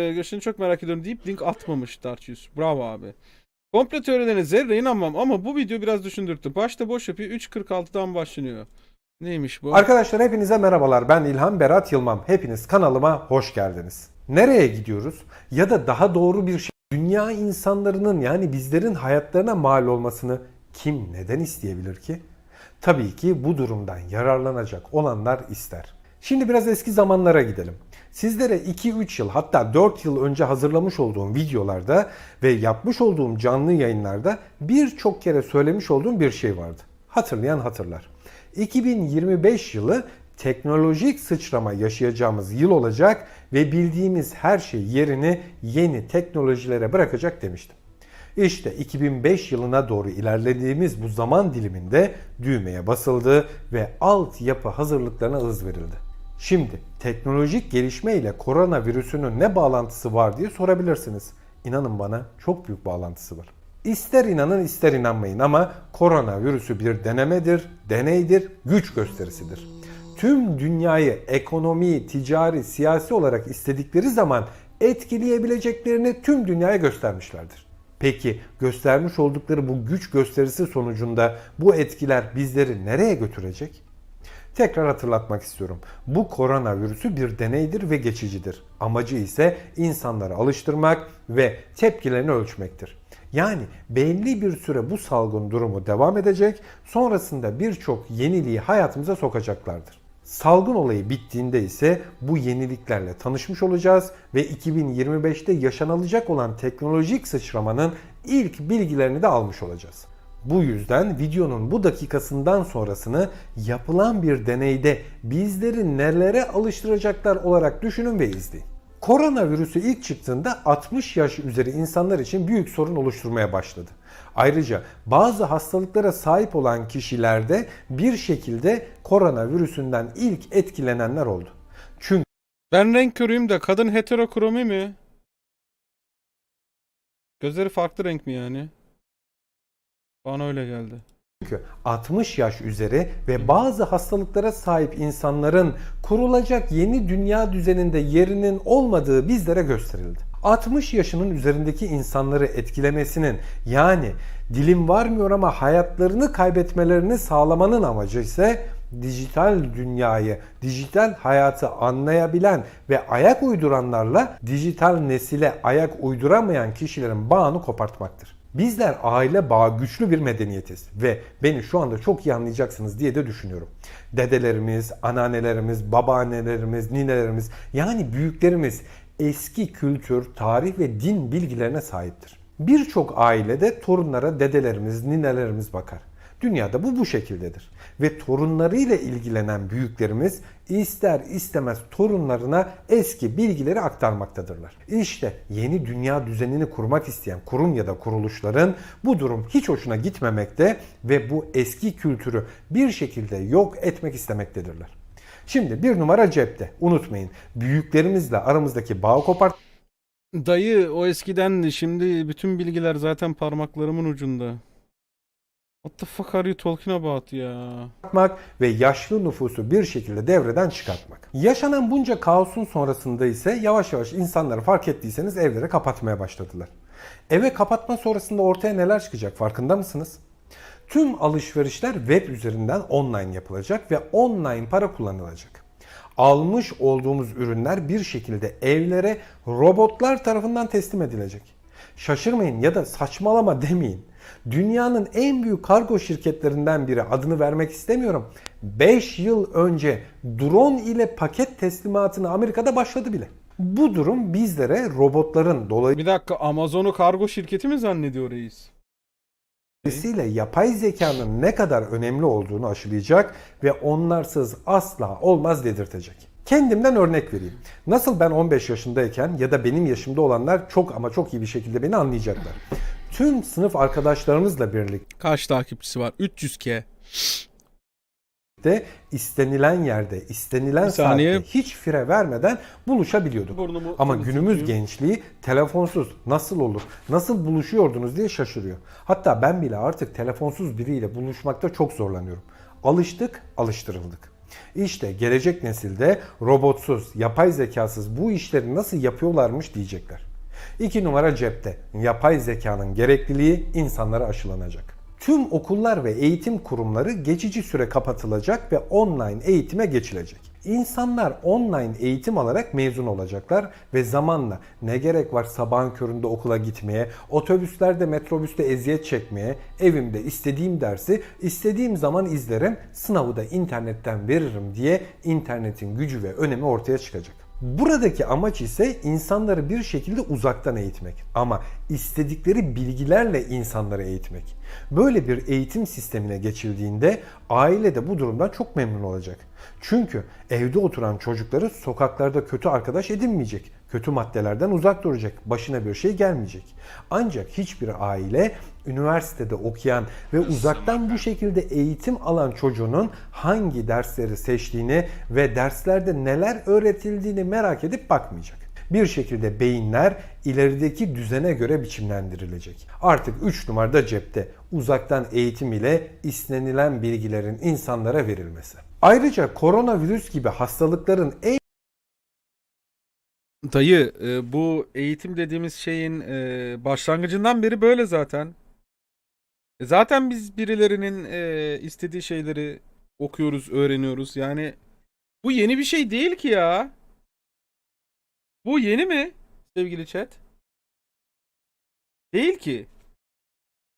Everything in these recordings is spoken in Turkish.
Ee, Şimdi çok merak ediyorum deyip link atmamış Darchius. Bravo abi. Komple teorilerine zerre inanmam ama bu video biraz düşündürttü. Başta boş yapıyor 3.46'dan başlanıyor. Neymiş bu? Arkadaşlar hepinize merhabalar. Ben İlhan Berat Yılmam. Hepiniz kanalıma hoş geldiniz. Nereye gidiyoruz? Ya da daha doğru bir şey. Dünya insanlarının yani bizlerin hayatlarına mal olmasını kim neden isteyebilir ki? Tabii ki bu durumdan yararlanacak olanlar ister. Şimdi biraz eski zamanlara gidelim. Sizlere 2-3 yıl hatta 4 yıl önce hazırlamış olduğum videolarda ve yapmış olduğum canlı yayınlarda birçok kere söylemiş olduğum bir şey vardı. Hatırlayan hatırlar. 2025 yılı teknolojik sıçrama yaşayacağımız yıl olacak ve bildiğimiz her şey yerini yeni teknolojilere bırakacak demiştim. İşte 2005 yılına doğru ilerlediğimiz bu zaman diliminde düğmeye basıldı ve altyapı hazırlıklarına hız verildi. Şimdi teknolojik gelişme ile koronavirüsünün ne bağlantısı var diye sorabilirsiniz. İnanın bana çok büyük bağlantısı var. İster inanın ister inanmayın ama koronavirüsü bir denemedir, deneydir, güç gösterisidir. Tüm dünyayı ekonomi, ticari, siyasi olarak istedikleri zaman etkileyebileceklerini tüm dünyaya göstermişlerdir. Peki göstermiş oldukları bu güç gösterisi sonucunda bu etkiler bizleri nereye götürecek? Tekrar hatırlatmak istiyorum. Bu koronavirüsü bir deneydir ve geçicidir. Amacı ise insanları alıştırmak ve tepkilerini ölçmektir. Yani belli bir süre bu salgın durumu devam edecek, sonrasında birçok yeniliği hayatımıza sokacaklardır. Salgın olayı bittiğinde ise bu yeniliklerle tanışmış olacağız ve 2025'te yaşanılacak olan teknolojik sıçramanın ilk bilgilerini de almış olacağız. Bu yüzden videonun bu dakikasından sonrasını yapılan bir deneyde bizleri nelere alıştıracaklar olarak düşünün ve izleyin. Koronavirüsü ilk çıktığında 60 yaş üzeri insanlar için büyük sorun oluşturmaya başladı. Ayrıca bazı hastalıklara sahip olan kişilerde bir şekilde koronavirüsünden ilk etkilenenler oldu. Çünkü Ben renk körüyüm de kadın heterokromi mi? Gözleri farklı renk mi yani? Bana öyle geldi. Çünkü 60 yaş üzeri ve bazı hastalıklara sahip insanların kurulacak yeni dünya düzeninde yerinin olmadığı bizlere gösterildi. 60 yaşının üzerindeki insanları etkilemesinin yani dilim varmıyor ama hayatlarını kaybetmelerini sağlamanın amacı ise dijital dünyayı, dijital hayatı anlayabilen ve ayak uyduranlarla dijital nesile ayak uyduramayan kişilerin bağını kopartmaktır. Bizler aile bağı güçlü bir medeniyetiz ve beni şu anda çok iyi anlayacaksınız diye de düşünüyorum. Dedelerimiz, anneannelerimiz, babaannelerimiz, ninelerimiz yani büyüklerimiz eski kültür, tarih ve din bilgilerine sahiptir. Birçok ailede torunlara dedelerimiz, ninelerimiz bakar. Dünyada bu bu şekildedir. Ve torunlarıyla ilgilenen büyüklerimiz ister istemez torunlarına eski bilgileri aktarmaktadırlar. İşte yeni dünya düzenini kurmak isteyen kurum ya da kuruluşların bu durum hiç hoşuna gitmemekte ve bu eski kültürü bir şekilde yok etmek istemektedirler. Şimdi bir numara cepte. Unutmayın büyüklerimizle aramızdaki bağı kopart Dayı o eskiden şimdi bütün bilgiler zaten parmaklarımın ucunda. What the fuck are you talking about ya? yapmak ve yaşlı nüfusu bir şekilde devreden çıkartmak. Yaşanan bunca kaosun sonrasında ise yavaş yavaş insanları fark ettiyseniz evlere kapatmaya başladılar. Eve kapatma sonrasında ortaya neler çıkacak farkında mısınız? Tüm alışverişler web üzerinden online yapılacak ve online para kullanılacak. Almış olduğumuz ürünler bir şekilde evlere robotlar tarafından teslim edilecek. Şaşırmayın ya da saçmalama demeyin. Dünyanın en büyük kargo şirketlerinden biri adını vermek istemiyorum. 5 yıl önce drone ile paket teslimatını Amerika'da başladı bile. Bu durum bizlere robotların Bir dakika Amazon'u kargo şirketi mi zannediyor reis? dolayısıyla yapay zekanın ne kadar önemli olduğunu aşılayacak ve onlarsız asla olmaz dedirtecek. Kendimden örnek vereyim. Nasıl ben 15 yaşındayken ya da benim yaşımda olanlar çok ama çok iyi bir şekilde beni anlayacaklar. Tüm sınıf arkadaşlarımızla birlikte Kaç takipçisi var? 300k. de istenilen yerde, istenilen Bir saniye. saatte hiç fire vermeden buluşabiliyorduk. Burnumu Ama şöyle günümüz tutayım. gençliği telefonsuz nasıl olur, nasıl buluşuyordunuz diye şaşırıyor. Hatta ben bile artık telefonsuz biriyle buluşmakta çok zorlanıyorum. Alıştık, alıştırıldık. İşte gelecek nesilde robotsuz, yapay zekasız bu işleri nasıl yapıyorlarmış diyecekler. 2 numara cepte. Yapay zekanın gerekliliği insanlara aşılanacak. Tüm okullar ve eğitim kurumları geçici süre kapatılacak ve online eğitime geçilecek. İnsanlar online eğitim alarak mezun olacaklar ve zamanla ne gerek var sabahın köründe okula gitmeye, otobüslerde metrobüste eziyet çekmeye, evimde istediğim dersi istediğim zaman izlerim, sınavı da internetten veririm diye internetin gücü ve önemi ortaya çıkacak. Buradaki amaç ise insanları bir şekilde uzaktan eğitmek ama istedikleri bilgilerle insanları eğitmek. Böyle bir eğitim sistemine geçildiğinde aile de bu durumdan çok memnun olacak. Çünkü evde oturan çocukları sokaklarda kötü arkadaş edinmeyecek. Kötü maddelerden uzak duracak. Başına bir şey gelmeyecek. Ancak hiçbir aile üniversitede okuyan ve uzaktan bu şekilde eğitim alan çocuğunun hangi dersleri seçtiğini ve derslerde neler öğretildiğini merak edip bakmayacak. Bir şekilde beyinler ilerideki düzene göre biçimlendirilecek. Artık 3 numarada cepte uzaktan eğitim ile istenilen bilgilerin insanlara verilmesi. Ayrıca koronavirüs gibi hastalıkların en Dayı e, bu eğitim dediğimiz şeyin e, başlangıcından beri böyle zaten. E, Zaten biz birilerinin istediği şeyleri okuyoruz, öğreniyoruz. Yani bu yeni bir şey değil ki ya. Bu yeni mi sevgili chat? Değil ki.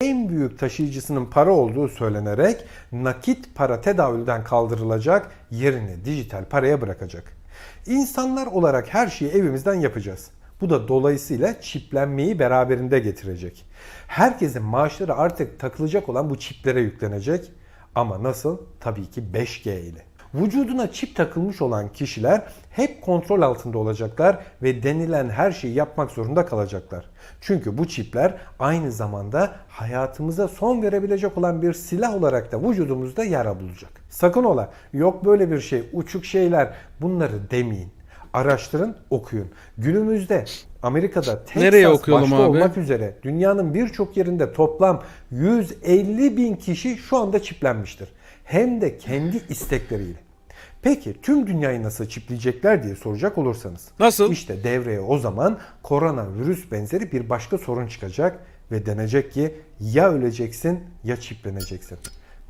en büyük taşıyıcısının para olduğu söylenerek nakit para tedavülden kaldırılacak, yerini dijital paraya bırakacak. İnsanlar olarak her şeyi evimizden yapacağız. Bu da dolayısıyla çiplenmeyi beraberinde getirecek. Herkesin maaşları artık takılacak olan bu çiplere yüklenecek. Ama nasıl? Tabii ki 5G ile. Vücuduna çip takılmış olan kişiler hep kontrol altında olacaklar ve denilen her şeyi yapmak zorunda kalacaklar. Çünkü bu çipler aynı zamanda hayatımıza son verebilecek olan bir silah olarak da vücudumuzda yer bulacak. Sakın ola yok böyle bir şey uçuk şeyler bunları demeyin. Araştırın, okuyun. Günümüzde Amerika'da Texas Nereye okuyalım başta abi? olmak üzere dünyanın birçok yerinde toplam 150 bin kişi şu anda çiplenmiştir. Hem de kendi istekleriyle. Peki tüm dünyayı nasıl çipleyecekler diye soracak olursanız. Nasıl? İşte devreye o zaman koronavirüs benzeri bir başka sorun çıkacak ve denecek ki ya öleceksin ya çipleneceksin.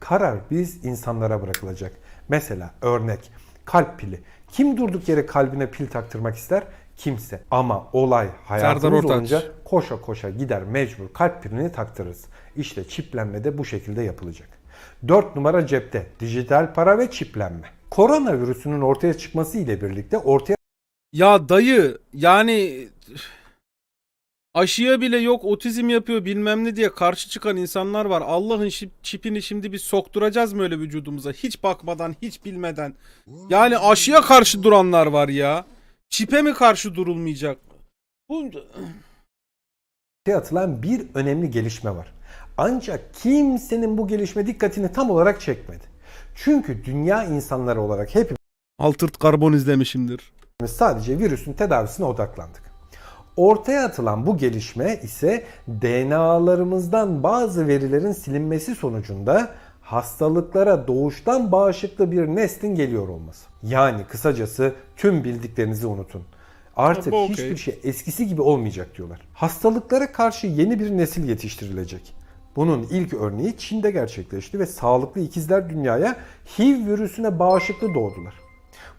Karar biz insanlara bırakılacak. Mesela örnek kalp pili. Kim durduk yere kalbine pil taktırmak ister? Kimse. Ama olay hayatımız olunca koşa koşa gider mecbur kalp pilini taktırırız. İşte çiplenme de bu şekilde yapılacak. 4 numara cepte dijital para ve çiplenme. Koronavirüsünün ortaya çıkması ile birlikte ortaya Ya dayı yani aşıya bile yok otizm yapıyor bilmem ne diye karşı çıkan insanlar var. Allah'ın çipini şimdi biz sokturacağız mı öyle vücudumuza? Hiç bakmadan, hiç bilmeden. Yani aşıya karşı duranlar var ya. Çipe mi karşı durulmayacak? Bu atılan bir önemli gelişme var. Ancak kimsenin bu gelişme dikkatini tam olarak çekmedi. Çünkü dünya insanları olarak hepimiz Altırt karbon izlemişimdir. sadece virüsün tedavisine odaklandık. Ortaya atılan bu gelişme ise DNA'larımızdan bazı verilerin silinmesi sonucunda hastalıklara doğuştan bağışıklı bir neslin geliyor olması. Yani kısacası tüm bildiklerinizi unutun. Artık Bu okey. hiçbir şey eskisi gibi olmayacak diyorlar. Hastalıklara karşı yeni bir nesil yetiştirilecek. Bunun ilk örneği Çin'de gerçekleşti ve sağlıklı ikizler dünyaya HIV virüsüne bağışıklı doğdular.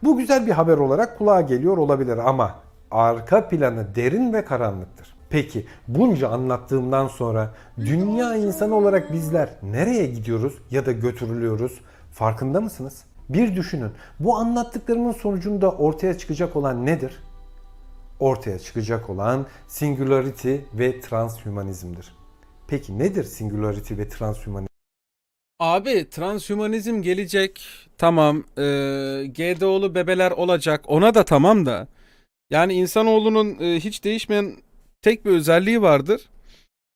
Bu güzel bir haber olarak kulağa geliyor olabilir ama arka planı derin ve karanlıktır. Peki bunca anlattığımdan sonra dünya insanı olarak bizler nereye gidiyoruz ya da götürülüyoruz farkında mısınız? Bir düşünün. Bu anlattıklarımın sonucunda ortaya çıkacak olan nedir? Ortaya çıkacak olan singularity ve transhumanizmdir. Peki nedir singularity ve transhumanizm? Abi transhümanizm gelecek. Tamam. Ee, GDO'lu bebeler olacak. Ona da tamam da. Yani insanoğlunun e, hiç değişmeyen tek bir özelliği vardır.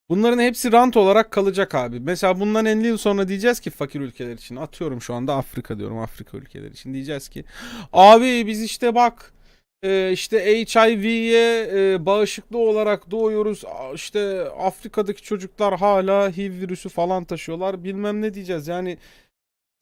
Bunların hepsi rant olarak kalacak abi. Mesela bundan 50 yıl sonra diyeceğiz ki fakir ülkeler için. Atıyorum şu anda Afrika diyorum. Afrika ülkeleri için. Diyeceğiz ki abi biz işte bak e, işte HIV'ye e, bağışıklı olarak doğuyoruz. İşte Afrika'daki çocuklar hala HIV virüsü falan taşıyorlar. Bilmem ne diyeceğiz. Yani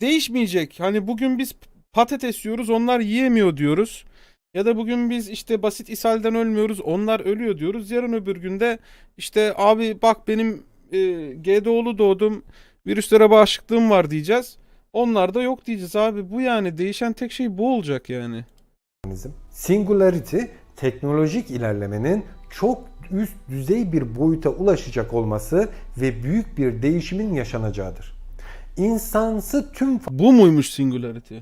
değişmeyecek. Hani bugün biz patates yiyoruz onlar yiyemiyor diyoruz. Ya da bugün biz işte basit ishalden ölmüyoruz onlar ölüyor diyoruz. Yarın öbür günde işte abi bak benim e, GDO'lu doğdum virüslere bağışıklığım var diyeceğiz. Onlar da yok diyeceğiz abi. Bu yani değişen tek şey bu olacak yani. Singularity teknolojik ilerlemenin çok üst düzey bir boyuta ulaşacak olması ve büyük bir değişimin yaşanacağıdır. İnsansı tüm Bu muymuş singularity?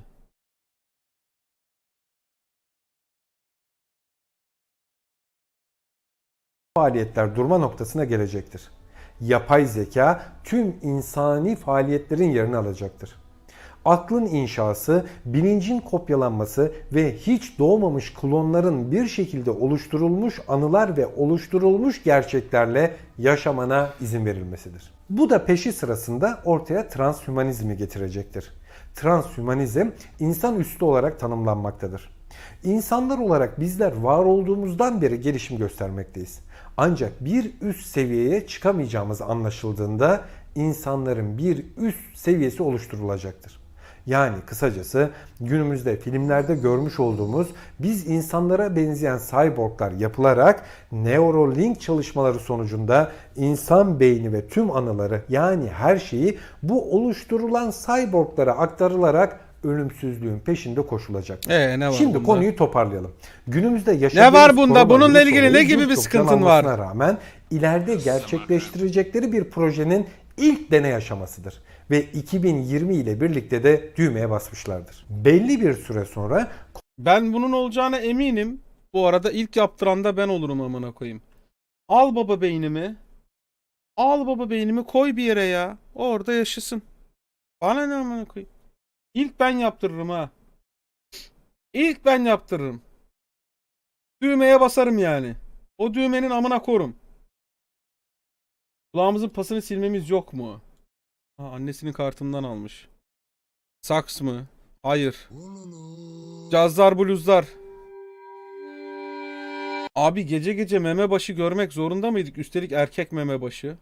faaliyetler durma noktasına gelecektir. Yapay zeka tüm insani faaliyetlerin yerini alacaktır. Aklın inşası, bilincin kopyalanması ve hiç doğmamış klonların bir şekilde oluşturulmuş anılar ve oluşturulmuş gerçeklerle yaşamana izin verilmesidir. Bu da peşi sırasında ortaya transhümanizmi getirecektir. Transhümanizm insan üstü olarak tanımlanmaktadır. İnsanlar olarak bizler var olduğumuzdan beri gelişim göstermekteyiz. Ancak bir üst seviyeye çıkamayacağımız anlaşıldığında insanların bir üst seviyesi oluşturulacaktır. Yani kısacası günümüzde filmlerde görmüş olduğumuz biz insanlara benzeyen cyborglar yapılarak Neuralink çalışmaları sonucunda insan beyni ve tüm anıları yani her şeyi bu oluşturulan cyborglara aktarılarak ölümsüzlüğün peşinde koşulacak. Ee, ne var Şimdi bunda? konuyu toparlayalım. Günümüzde yaşadığımız var bunda? Bununla ilgili ne gibi bir sıkıntın var? rağmen ileride gerçekleştirecekleri bir projenin ilk deney aşamasıdır. Ve 2020 ile birlikte de düğmeye basmışlardır. Belli bir süre sonra Ben bunun olacağına eminim. Bu arada ilk yaptıran da ben olurum amına koyayım. Al baba beynimi. Al baba beynimi koy bir yere ya. Orada yaşasın. Bana ne amına koyayım. İlk ben yaptırırım ha. İlk ben yaptırırım. Düğmeye basarım yani. O düğmenin amına korum. Kulağımızın pasını silmemiz yok mu? Ha, annesinin kartından almış. Saks mı? Hayır. Cazlar bluzlar. Abi gece gece meme başı görmek zorunda mıydık? Üstelik erkek meme başı.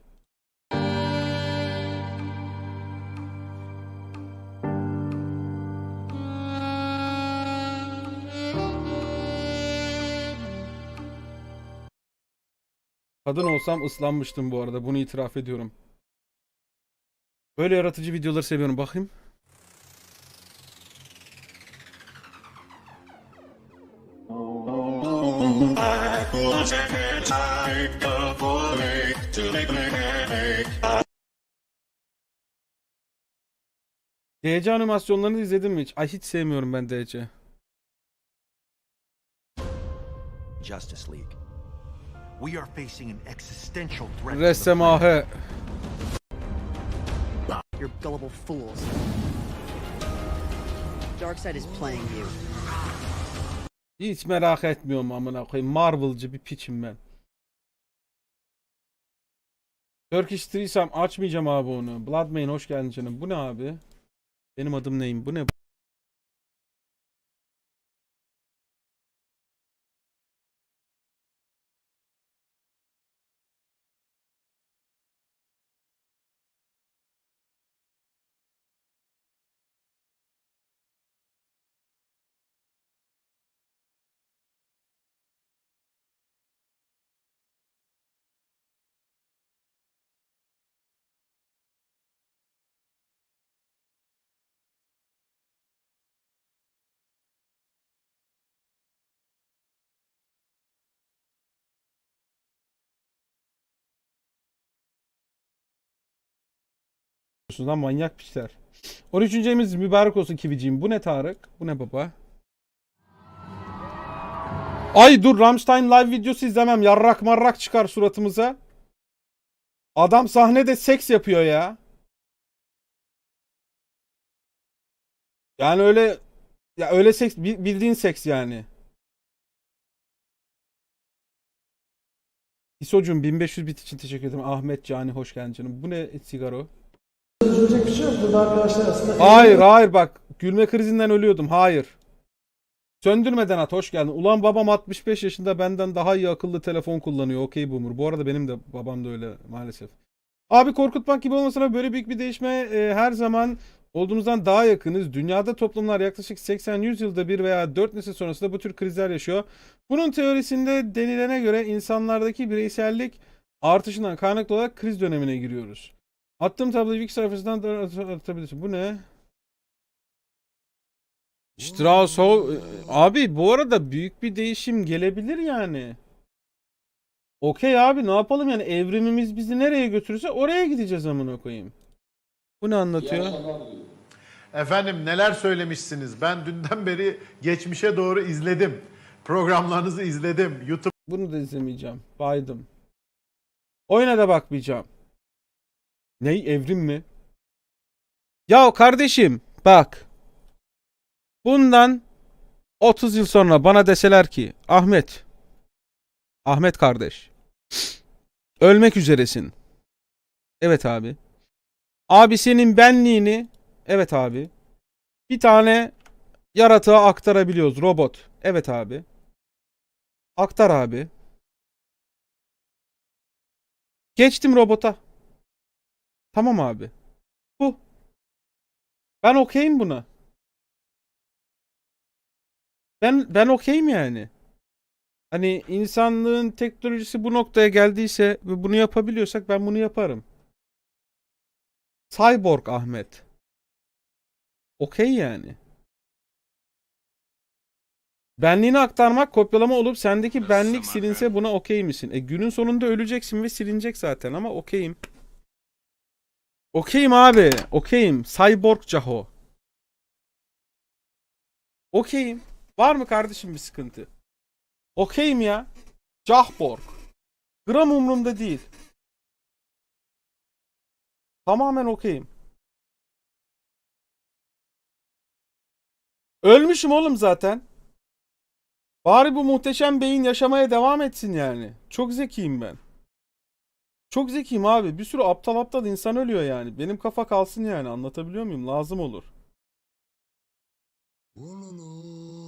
Kadın olsam ıslanmıştım bu arada. Bunu itiraf ediyorum. Böyle yaratıcı videoları seviyorum. Bakayım. DC animasyonlarını izledin mi hiç? Ay hiç sevmiyorum ben DC. Justice League. We are facing an existential threat. Ressemahe. You're gullible fools. Darkseid is playing you. Hiç merak etmiyorum amına koyayım. Marvel'cı bir piçim ben. Turkish Threesome açmayacağım abi onu. Bloodmain hoş geldin canım. Bu ne abi? Benim adım neyim? Bu ne? Yapıyorsunuz lan manyak piçler. 13. ayımız mübarek olsun Kiviciğim. Bu ne Tarık? Bu ne baba? Ay dur Rammstein live videosu izlemem. Yarrak marrak çıkar suratımıza. Adam sahnede seks yapıyor ya. Yani öyle ya öyle seks bi- bildiğin seks yani. İsocuğum 1500 bit için teşekkür ederim. Ahmet Cani hoş geldin canım. Bu ne sigaro? Üzülecek bir şey yok. Burada arkadaşlar aslında... Hayır hayır bak gülme krizinden ölüyordum. Hayır. Söndürmeden at hoş geldin. Ulan babam 65 yaşında benden daha iyi akıllı telefon kullanıyor. Okey boomer. Bu arada benim de babam da öyle maalesef. Abi korkutmak gibi olmasına böyle büyük bir değişme e, her zaman olduğumuzdan daha yakınız. Dünyada toplumlar yaklaşık 80-100 yılda bir veya 4 nesil sonrasında bu tür krizler yaşıyor. Bunun teorisinde denilene göre insanlardaki bireysellik artışından kaynaklı olarak kriz dönemine giriyoruz. Attığım tabloyu wiki sayfasından da atabilirsin. Bu ne? Strauss abi bu arada büyük bir değişim gelebilir yani. Okey abi ne yapalım yani evrimimiz bizi nereye götürürse oraya gideceğiz amına koyayım. Bu ne anlatıyor? Efendim neler söylemişsiniz. Ben dünden beri geçmişe doğru izledim. Programlarınızı izledim. YouTube Bunu da izlemeyeceğim. Baydım. Oyuna da bakmayacağım. Ney evrim mi? Ya kardeşim bak. Bundan 30 yıl sonra bana deseler ki Ahmet Ahmet kardeş ölmek üzeresin. Evet abi. Abi senin benliğini evet abi. Bir tane yaratığa aktarabiliyoruz robot. Evet abi. Aktar abi. Geçtim robota. Tamam abi. Bu. Ben okeyim buna. Ben ben okeyim yani. Hani insanlığın teknolojisi bu noktaya geldiyse ve bunu yapabiliyorsak ben bunu yaparım. Cyborg Ahmet. Okey yani. Benliğini aktarmak kopyalama olup sendeki benlik silinse buna okey misin? E günün sonunda öleceksin ve silinecek zaten ama okeyim. Okeyim abi. Okeyim. Cyborg Caho. Okeyim. Var mı kardeşim bir sıkıntı? Okeyim ya. Cahborg. Gram umurumda değil. Tamamen okeyim. Ölmüşüm oğlum zaten. Bari bu muhteşem beyin yaşamaya devam etsin yani. Çok zekiyim ben. Çok zekiyim abi. Bir sürü aptal aptal insan ölüyor yani. Benim kafa kalsın yani. Anlatabiliyor muyum? Lazım olur.